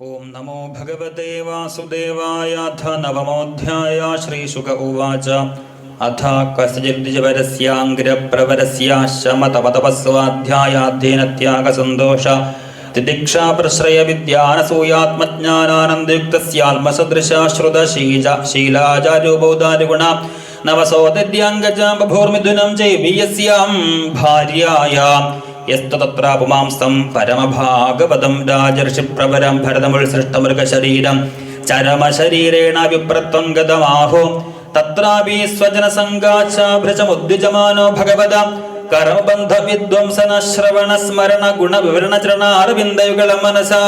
ॐ नमो भगवते वासुदेवाय अथ नवमोऽध्याय श्रीशुक उवाच। अथ कस्यजिर्दिजवरस्याङ्गिरप्रवरस्याश्रमतपतपस्वाध्यायाध्येन त्यागसन्तोष तिदिक्षाप्रश्रयविद्यानसूयात्मज्ञानानन्दयुक्तस्यात्मसदृशाश्रुतशीज शीलाचार्योपौदारिगुण नवसोदद्याङ्गजाम्बभूर्मिथुनं चैवीयस्यां भार्याया യസ്തു തത്ര പുമാംസം പരമഭാഗവതം രാജർഷിപ്രവരം ഭരതമുത്സൃഷ്ടമൃഗശരീരം ചരമശരീരേണ വിപ്രത്വം ഗതമാഹോ. തത്രാപി സ്വജനസംഗാച്ഛാഭൃജമുദ്വിജമാനോ ഭഗവത. കർമ്മബന്ധ വിധ്വംസന ശ്രവണ സ്മരണ ഗുണവിവരണ ചരണാരവിന്ദയുഗള മനസാ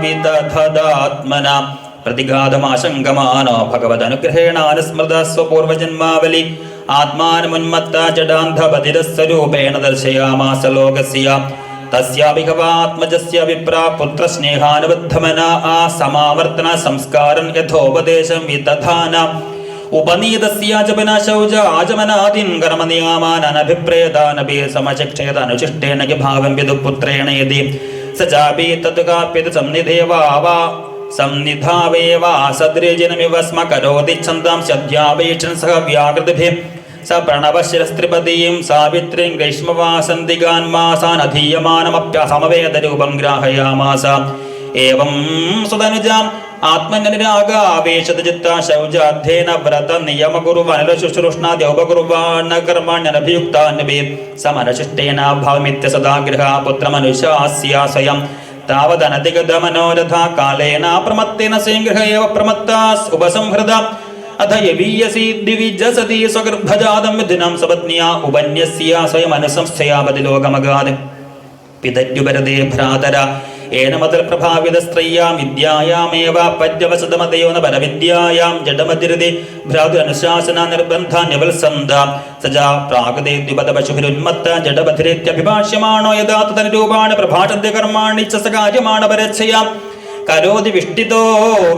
വിദധദാത്മന. പ്രതിഘാതമാശങ്കമാനോ ഭഗവദനുഗ്രഹേണാനുസ്മൃത സ്വപൂർവജന്മാവലി. ആത്മാനമുന്മത്ത ജഡാന്ധപതിരസ്വരൂപേണ ദർശയാമാസ ലോകസ്യ. തസ്യാഭിഗവാത്മജസ്യ വിപ്ര പുത്രസ്നേഹാനുബദ്ധമന ആ സമാവർത്തന സംസ്കാരം യഥോപദേശം വിദധാന. ഉപനീതസ്യ ജപന ശൗച ആചമനാദിൻ കർമ്മനിയാമാനഭിപ്രേതാനഭി സമചക്ഷേതനുചിഷ്ടേന ഭാവം വിദുപുത്രേണേതി സ ചാപി തത് കാപ്യത് സംനിധേവാ संनिधावेवा सदृजनमिव स्म करोति छन्दां सद्यावेक्षन् सह व्याकृतिभिः। स प्रणवशिरस्त्रिपदीं सावित्रीं ग्रीष्मवासन्तिकान् मासानधीयमानमप्यसमवेदरूपं ग्राहयामास। एवं सुतनुजाम् आत्मनिरागावेशतचित्ता शौचाध्येन व्रतनियमकुर्वनिलशुश्रूष्णाद्यौपकुर्वान्न कर्माण्यनभियुक्तान्यपि समनशिष्टेनाभावमित्य सदा गृहा पुत्रमनुशास्या स्वयम् പുത്രമനുശാസ്യ സ്വയം താവദനധിഗതമനോരഥ കാലേന പ്രമത്തേന ഏവ പ്രമത്താസ് ഉപസംഹൃത അഥ യവീയസി ദിവിജസതി സ്വഗർഭജാതം മിഥുനം സപത്നിയാ ഉപന്യസ്യ സ്വയമനുസംസ്ഥയാപതി ലോകമഗാത് പിതര്യുപരതേ ഭ്രാതര ഏനമതൽ പ്രഭാവിത സ്ത്രയ്യാം വിദ്യായാമേവ പര്യവസതമതയോ ന പരവിദ്യായാം ജഡമതിരതി ഭ്രാതു അനുശാസന സജാ പ്രാകൃതേ ദ്വിപദ പശുഭിരുന്മത്ത ജഡബധിരേത്യഭിഭാഷ്യമാണോ യഥാ തദനുരൂപാണി പ്രഭാഷദ്യ കർമാണി ച പരച്ഛയാം കരോതി വിഷ്ടിതോ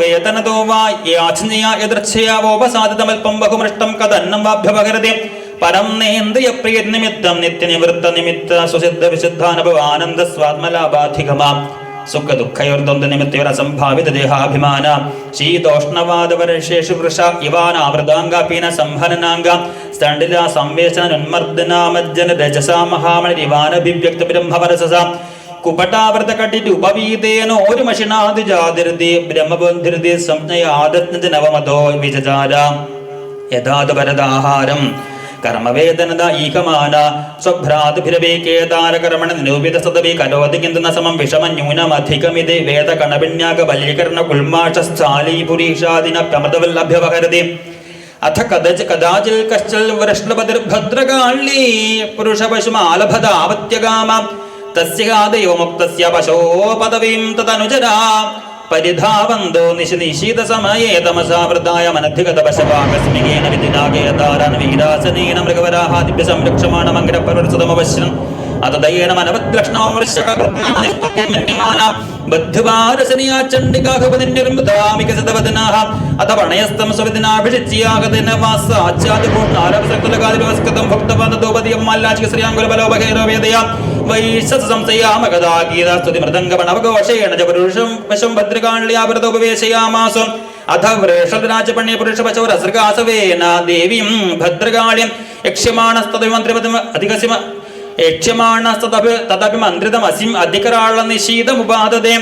വേതനതോ വാ യാചനയാ യദൃച്ഛയാവോപസാദിതമൽപ്പം ബഹുമൃഷ്ടം കഥന്നം വാഭ്യപകരതി പരം നേന്ദ്രിയ പ്രിയ നിമിത്തം നിത്യനിവൃത്ത നിമിത്ത സുസിദ്ധ സുഖ ദുഃഖയോർദ്വന്ദ് നിമിത്തയോരസംഭാവിത ദേഹാഭിമാന ശീതോഷ്ണവാദവരശേഷു വൃഷ ഇവാനാവൃതാംഗാപീന സംഹനനാംഗ സ്തണ്ടില സംവേശനുന്മർദ്ദനാമജ്ജന രജസാ മഹാമണിരിവാനഭിവ്യക്ത ബ്രഹ്മവരസസ കുപടാവൃത കട്ടിട്ട് ഉപവീതേന ഒരു മഷിണാതി ജാതിർതി ബ്രഹ്മബന്ധിർതി സംജ്ഞയാദജ്ഞ നവമതോ വിചചാര യഥാത് പരദാഹാരം കർമ്മവേദനത ഈകമാന സ്വഭ്രാതുഭിരവേകേതാര കർമ്മണ നിരൂപിത സതവി കരോതി കിന്തുന സമം വിഷമന്യൂനമധികമിതി. വേദ കണപിണ്യാക ബലീകരണ കുൽമാഷസ്ഥാലീ പുരീഷാദിന പ്രമദവല്ലഭ്യവഹരതി അഥ കദച കദാചിൽ കശ്ചൽ വൃഷ്ണപതിർഭദ്രകാളീ. പുരുഷപശുമാലഭതാവത്യകാമ തസ്യാദയോ മുക്തസ്യ പശോ പദവീം തദനുജരാ. പരിധാവന്തോ നിശ നിശീത സമയേ തമസാവൃതായ മനധിഗത പശവാകസ്മികേന വിധിനാഗേതാരൻ വീരാസനേന മൃഗവരാഹാദിഭ്യ സംരക്ഷമാണ മംഗലപർവൃതമവശ്യം അതദയേന മനവദ്ലക്ഷ്ണോമൃശ്യകൃത്യമാന ചണ്ഡികാഹപതിർമൃതാമികസതവദനാഹ അഥ വൃഷദ്രാജപണ്യ ദേവീം ഭദ്രകാളിയം യക്ഷ്യമാണസ്തമന്ത്രിപദം അധികസിമ യക്ഷ്യമാണസ്തദപി തദപി മന്ത്രിതമസിം അധികരാള നിശീതമുപാദതേ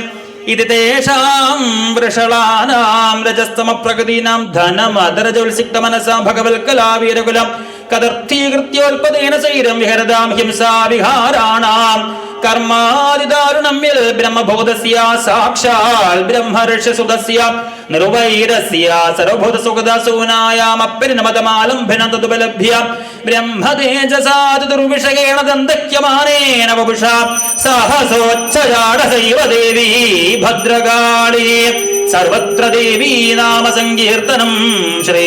ഇത് തേഷാം വൃഷളാനാം രജസ്തമ പ്രകൃതീനാം ധനമദരജോത്സിക്ത മനസാ ഭഗവൽക്കലാവീരകുലം കദർത്ഥീകൃത്യോൽപദേന ശൈരം വിഹരതാം ഹിംസാ വിഹാരാണാം കർമാതിദാരുണം യൽ ബ്രഹ്മബോധസ്യ സാക്ഷാൽ നിർവൈരസ്യ സർവഭൂതസുഖദസൂനായാമപ്പരിണമതമാലംബനം തതുപലഭ്യ ബ്രഹ്മതേജസാത് ദുർവിഷയേണ ദന്തക്യമാനേന വപുഷ സഹസോച്ഛജാടസൈവ ദേവീ ഭദ്രകാളി സർവത്ര ദേവീ നാമ സങ്കീർത്തനം ശ്രീ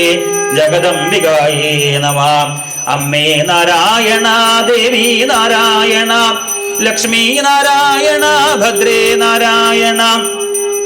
ജഗദംബികായേ നമ. അമ്മേ നാരായണ ദേവി നാരായണ ലക്ഷ്മീ നാരായണ ഭദ്രേ നാരായണ.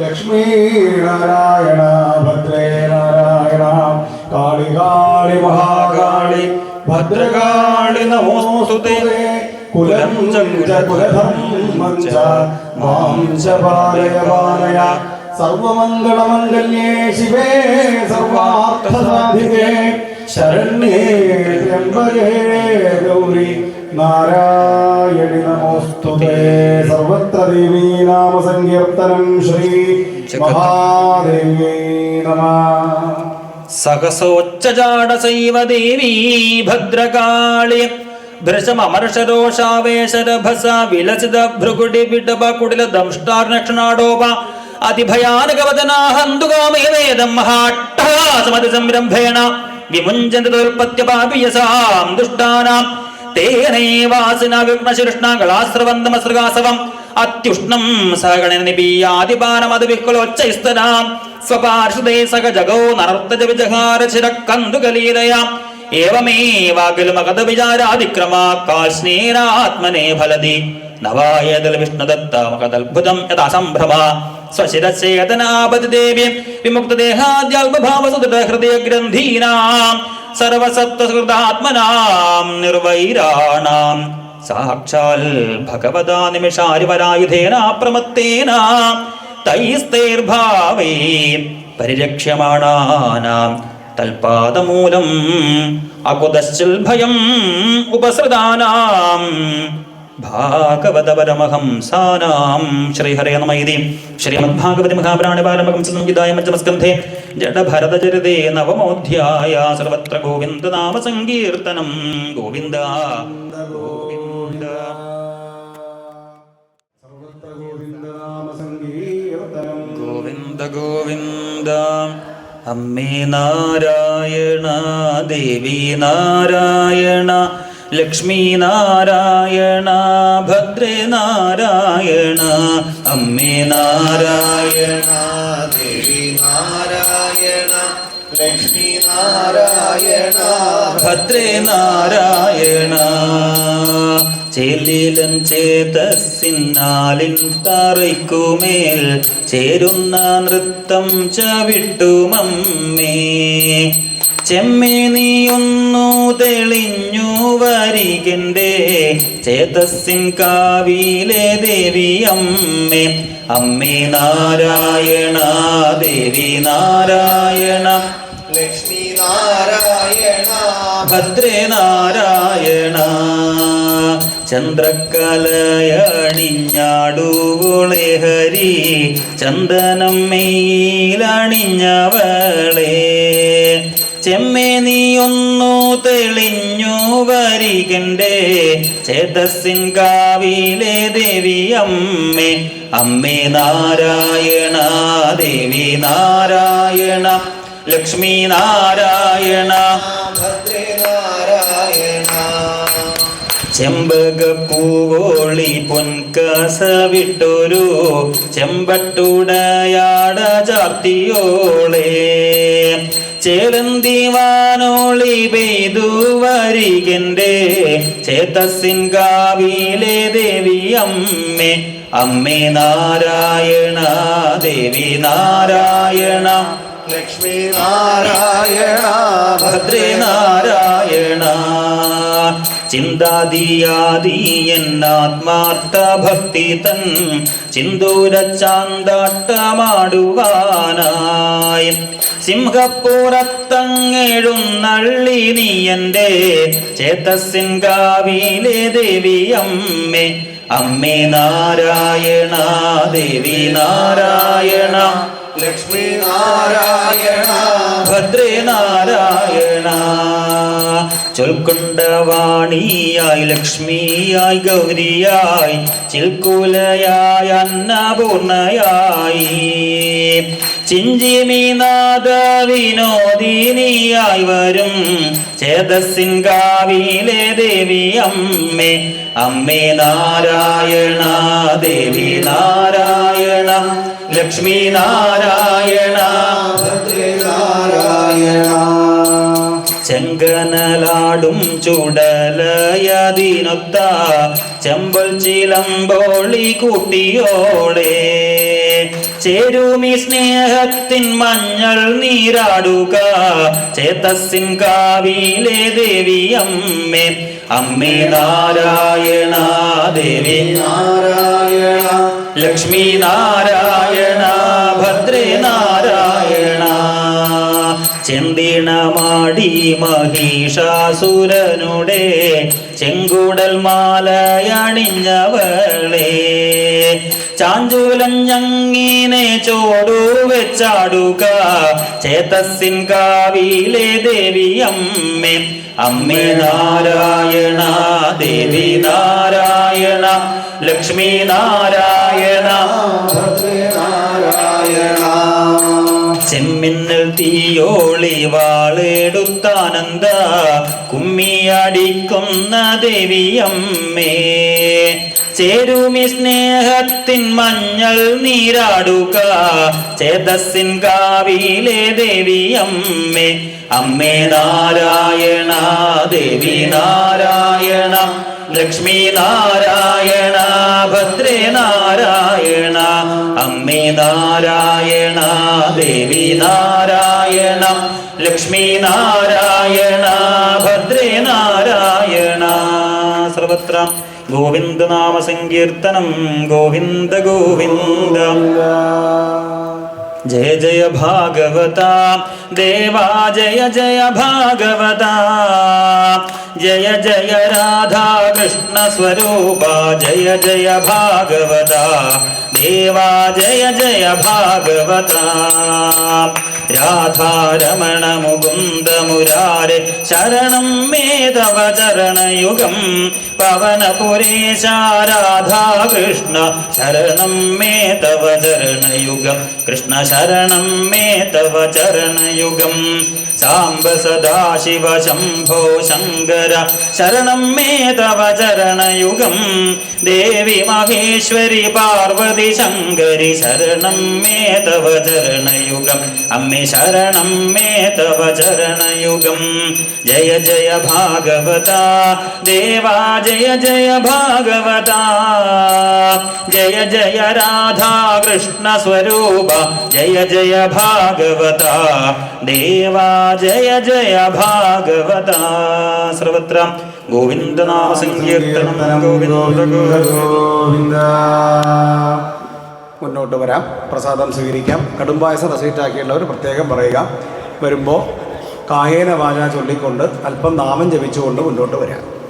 ലക്ഷ്മി നാരായണ ഭദ്രേ നാരായണ കാളി കാളി മഹാകാളി ഭദ്രകാളി നമോസ്തുതേ കുലം ച കുലധർമ്മം ച മാം ച പാലയ പാലയ സർവമംഗളമംഗല്യേ ശിവേ സർവാർത്ഥസാധികേ ശരണ്യേ ഗൗരി നാരായണി നമോസ്തുതേ സർവത്ര ദേവീ നാമ സങ്കീർത്തനം ശ്രീ മഹാദേവ്യൈ നമഃ സഹസോച്ചജാടസൈവ ദേവീ ഭദ്രകാളി ഭൃശമർഷരോഷാവേശരഭസ വിലസിത ഭൃകുടി വിടഭ കുടില ദംഷ്ടാർണക്ഷണാടോപ അതിഭയാനകവദനാഹന്തുകാമേ വേദം മഹാട്ടഹാസമതി സംരംഭേണ വിമുഞ്ചന്തോൽപത്യപാപിയസാം ദുഷ്ടാനാം। തേനൈവാസിന വിഘ്നശിഷ്ണകളാശ്രവന്തമസൃഗാസവം അത്യുഷ്ണം സഹഗണനിപീയാദിപാനമത് വിഹ്കുലോച്ചൈസ്തനാം സ്വപാർഷദേ സഹ ജഗോ നർത്തജ വിജഹാര ചിരക്കന്തുകലീലയാം. ഏവമേവാകിലുമഗത വിചാരാതിക്രമാ കാശ്നീരാത്മനെ ഫലതി. നവായതൽ വിഷ്ണുദത്തമകദത്ഭുതം യഥാ സംഭ്രമ സ്വശിരചേതനാപതി ദേവി വിമുക്തദേഹാദ്യൽപഭാവസുദൃഢ ഹൃദയഗ്രന്ഥീനാം സർവസത്വസൃതാത്മനാം നിർവൈരാണാം. സാക്ഷാൽ ഭഗവതാ നിമിഷാരിവരായുധേന പ്രമത്തേന തൈസ്തൈർഭാവൈ പരിരക്ഷ്യമാണാനാം. തൽപാദമൂലം ഉപസൃതാനാം. ഭാഗവതപരമഹംസാനാം. ശ്രീഹരേ നമ ഇതി. ശ്രീമദ്ഭാഗവതി മഹാപ്രാണി പാരമകം സംഹിതായ മജ്ജമസ്കന്ധേ ജഡഭരതചരിതേ നവമോധ്യായ. സർവത്ര ഗോവിന്ദ നാമ സങ്കീർത്തനം ഗോവിന്ദ. ഗോവിന്ദ ഗോവിന്ദ ഗോവിന്ദ. അമ്മേ നാരായണ ദേവി നാരായണ. ലക്ഷ്മി നാരായണ ഭദ്രേ നാരായണ അമ്മേ നാരായണ ദേവി നാരായണ ലക്ഷ്മി നാരായണ ഭദ്രേ നാരായണ ചെല്ലിലൻ ചേതസ്സിന്നാലിൻ തറയ്ക്കുമേൽ ചേരുന്ന നൃത്തം ചവിട്ടുമമ്മേ. ചെമ്മേ നീയൊന്നു തെളിഞ്ഞു വരികന്റെ ചേതസ്സിൻ കാവിലെ ദേവി അമ്മേ. അമ്മേ നാരായണ ദേവി നാരായണ. ലക്ഷ്മി നാരായണ. ഭദ്രേ നാരായണ. ചന്ദ്രക്കലയണിഞ്ഞാടുവോളെ ഹരി. ചന്ദനം മെയ്യിലണിഞ്ഞവളെ ചെമ്മേ നീയൊന്നു തെളിഞ്ഞു വരികണ്ടേ. ചേതസ്സിൻ കാവിലെ ദേവി അമ്മേ. അമ്മേ നാരായണ ദേവി നാരായണ ലക്ഷ്മി നാരായണ. ഭദ്രേ നാരായണ. ചെമ്പകപ്പൂവോളി പൊൻകാസവിട്ടൊരു ചെമ്പട്ടുടയാട ചാർത്തിയോളെ. ചേലന്തിവാനോളി പെയ്തു വരികന്റെ ചേതസ്സിൻ കാവിലെ ദേവി അമ്മേ അമ്മേ നാരായണ ദേവി നാരായണ. ലക്ഷ്മി നാരായണ ഭദ്രേ നാരായണ. ചിന്താദിയാദി എന്നാത്മാർത്ഥ ഭക്തി തൻ ചിന്തൂര ചാന്താട്ടമാടുവാനായി സിംഹപ്പുറത്തങ്ങെഴുന്നള്ളി നീ എന്റെ ചേതസ്സിൻ കാവിലെ ദേവി അമ്മേ. അമ്മേ നാരായണ ദേവി നാരായണ. ലക്ഷ്മി നാരായണ. ഭദ്രേ നാരായണ. ചൊൽക്കൊണ്ടവാണിയായി ലക്ഷ്മിയായി ഗൗരിയായി ചിൽക്കുലയായി അന്നപൂർണയായി. ചിഞ്ചിമിനാഥ വിനോദിനിയായി വരും. ചേതസ്സിൻ കാവിലെ ദേവി അമ്മേ അമ്മേ നാരായണ ദേവി നാരായണ ലക്ഷ്മി നാരായണ നാരായണ. ചെങ്കനലാടും ചുടലയതിനൊത്ത ചെമ്പൽ ചിലമ്പോളി കൂട്ടിയോളെ. ചേരുമി സ്നേഹത്തിൻ മഞ്ഞൾ നീരാടുക. ചേതസ്സിൻ കാവിലെ ദേവി അമ്മേ അമ്മേ നാരായണ ദേവി. നാരായണ ലക്ഷ്മി നാരായണ ഭദ്രേ ചെന്തിണമാടി മഹിഷാസുരനുടെ ചെങ്കുടൽ മാലയണിഞ്ഞവളെ. ചാഞ്ചൂലം ഞങ്ങിനെ ചോടു വെച്ചാടുക. ചേതസ്സിൻ കാവിലെ ദേവി അമ്മേ. നാരായണ ദേവി നാരായണ ലക്ഷ്മി നാരായണ. നാരായണ. ചെമ്മിന്നൽ തീയോളി വാളെടുത്താനന്ദ കുമ്മിയടിക്കുന്ന ദേവിയമ്മേ. ചേരുമി സ്നേഹത്തിൻ മഞ്ഞൾ നീരാടുക ചേതസ്സിൻ കാവിലെ ദേവിയമ്മേ. അമ്മേ നാരായണ ദേവി നാരായണ ലക്ഷ്മി ഭദ്രേനാരായണ ഭദ്രേ നാരായണ അമ്മേ നാരായണ ദേവി നാരായണ ലക്ഷ്മിനാരായണ ഭദ്രേ നാരായണ സർവത്ര ഗോവിന്ദ നാമ സങ്കീർത്തനം ഗോവിന്ദ ഗോവിന്ദ. जय जय भागवता, देवा जय जय भागवता, जय जय राधा कृष्णस्वरूपा जय जय भागवता, देवा जय जय भागवता। രാധാരമണ മുകുന്ദ മുരാരെ ശരണം മേധവചരണയുഗം. പവനപുരേശ രാധാ കൃഷ്ണ ശരണം മേ തവ ചരണയുഗം കൃഷ്ണ ശരണം മേ തവ ചരണയുഗം സാംബ സദാശിവ ശംഭോ ശങ്കര. ശരണം മേ തവ ചരണയുഗം. ദേവി മഹേശ്വരി പാർവതി ശങ്കരി ശരണം മേ തവ ചരണയുഗം. അമ്മേ ശരണം മേ തവ ചരണയുഗം. ജയ ജയ ഭാഗവത. ദേവാ ജയ ജയ ഭാഗവത. ജയ ജയ രാധാ കൃഷ്ണ സ്വരൂപ. ജയ ജയ ഭാഗവത. ദേവാ ജയ ജയ ഭാഗവത. സർവത്ര ഗോവിന്ദനാമ സങ്കീർത്തനം ഗോവിന്ദ ഗോവിന്ദ. മുന്നോട്ട് വരാം. പ്രസാദം സ്വീകരിക്കാം. കടുംപായസം റസീറ്റാക്കിയുള്ളവർ പ്രത്യേകം പറയുക. വരുമ്പോൾ കായേന വാച ചൊല്ലിക്കൊണ്ട് അല്പം നാമം ജപിച്ചുകൊണ്ട് മുന്നോട്ട് വരാം.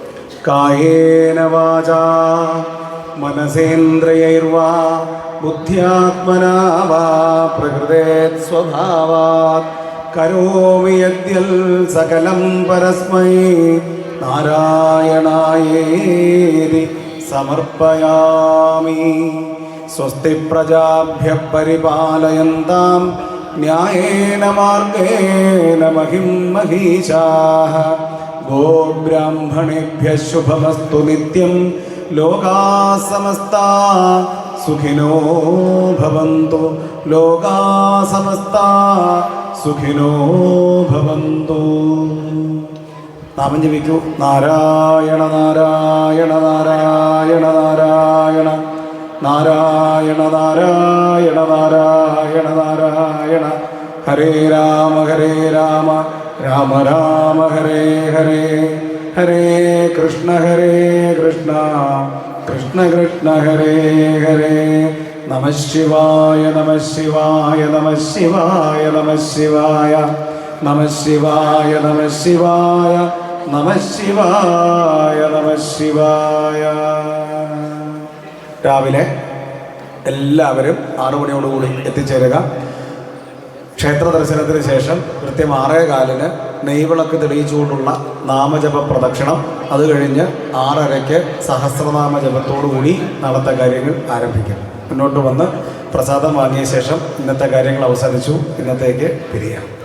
കായേന വാച മനസേന്ദ്രിയൈർവാ ബുദ്ധ്യാത്മനാ വാ പ്രകൃതേ സ്വഭാവാത് കരോമി യദ്യൽ സകലം പരസ്മൈ. നാരായണായേതി സമർപ്പയാമി. സ്വസ്തി പ്രജാഭ്യ പരിപാലയന്താം. ന്യായേന മാർഗേണ മഹിം മഹീശാः ഗോബ്രാഹ്മണേഭ്യ ശുഭമസ്തു നിത്യം. ലോകാ സമസ്താ സുഖിനോ ഭവന്തു. ലോകാ സമസ്താ സുഖിനോ ഭവന്തു. നാമം ജപിക്കൂ. നാരായണ നാരായണ നാരായണ നാരായണ. നാരായണ നാരായണ നാരായണ നാരായണ. ഹരേ രാമ ഹരേ രാമ. രാമ രാമ ഹരേ ഹരേ. ഹരേ കൃഷ്ണ ഹരേ കൃഷ്ണ. കൃഷ്ണ കൃഷ്ണ ഹരേ ഹരേ. നമ ശിവായ നമ ശിവായ നമ ശിവായ നമ ശിവായ നമ ശിവായ നമ ശിവായ നമ ശിവായ നമ ശിവായ. രാവിലെ എല്ലാവരും ആറു മണിയോടുകൂടി എത്തിച്ചേരുക. ക്ഷേത്ര ദർശനത്തിന് ശേഷം കൃത്യം ആറേ കാലിന് നെയ്വിളക്ക് തെളിയിച്ചുകൊണ്ടുള്ള നാമജപ പ്രദക്ഷിണം. അത് കഴിഞ്ഞ് ആറരയ്ക്ക് സഹസ്രനാമ ജപത്തോടുകൂടി നടത്ത കാര്യങ്ങൾ ആരംഭിക്കും. മുന്നോട്ട് വന്ന് പ്രസാദം വാങ്ങിയ ശേഷം ഇന്നത്തെ കാര്യങ്ങൾ അവസാനിച്ചു. ഇന്നത്തേക്ക് പിരിയാം.